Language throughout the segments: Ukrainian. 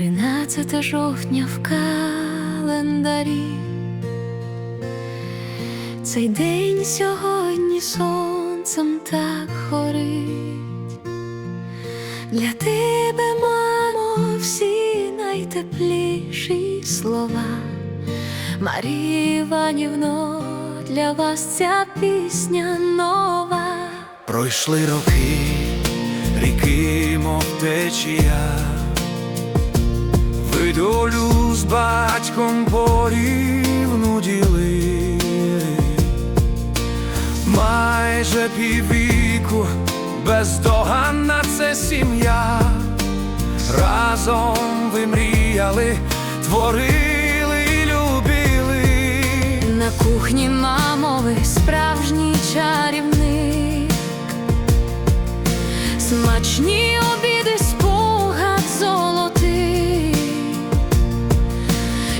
13 жовтня в календарі. Цей день сьогодні сонцем так горить. Для тебе, мамо, всі найтепліші слова. Марія Іванівно, для вас ця пісня нова. Пройшли роки, ріки, мов течія, долю з батьком порівну діли, майже піввіку бездоганна це сім'я, разом ви мріяли, творили любили. На кухні мамовий справжній чарівник, смачні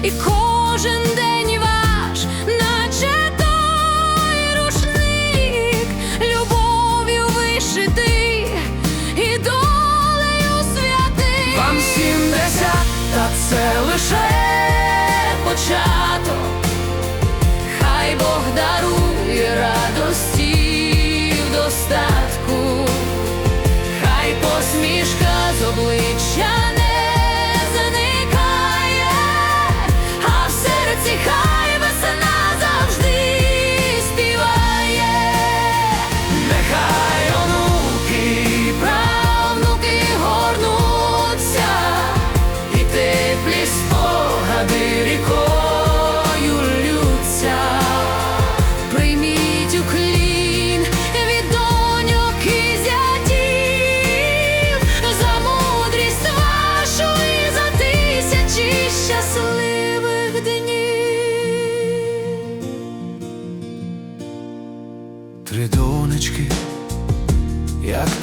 і кожен день ваш, наче той рушник, любов'ю вишитий і долею святий. Вам сімдесят, та це лише початок, хай Бог дарує радості в достатку, хай посмішка з обличчя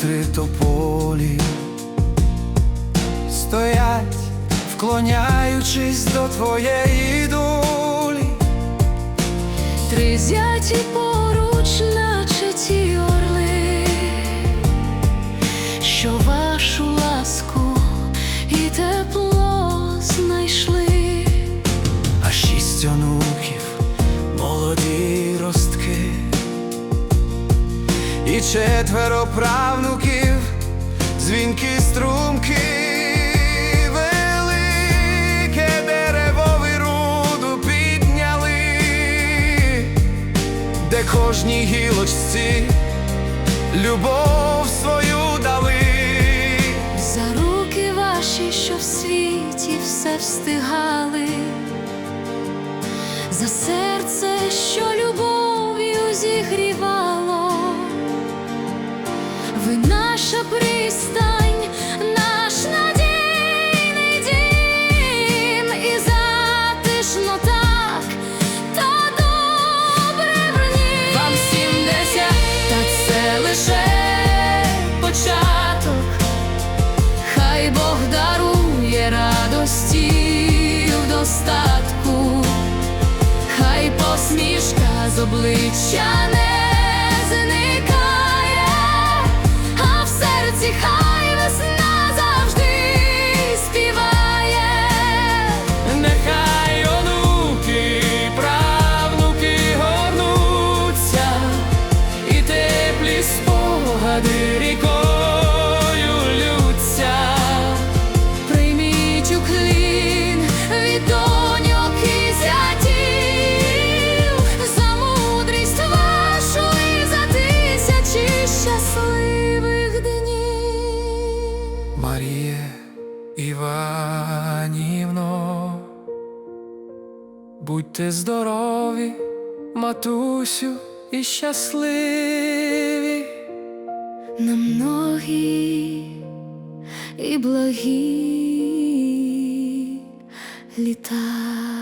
як полі, стоять, вклоняючись до твоєї долі. Три зяті поруч, четверо правнуків, дзвінки струмки, велике дерево руду підняли, де кожній гілочці любов свою дали. За руки ваші, що в світі все встигали, за серце, що любов'ю зігрівало, наша пристань, наш надійний дім, і затишно так, та добре в нім. Вам сімдесят, та це лише початок. Хай Бог дарує радості в достатку, хай посмішка з обличчя не зникає, Іванівно, будьте здорові, матусю, і щасливі. На многі і благі літа.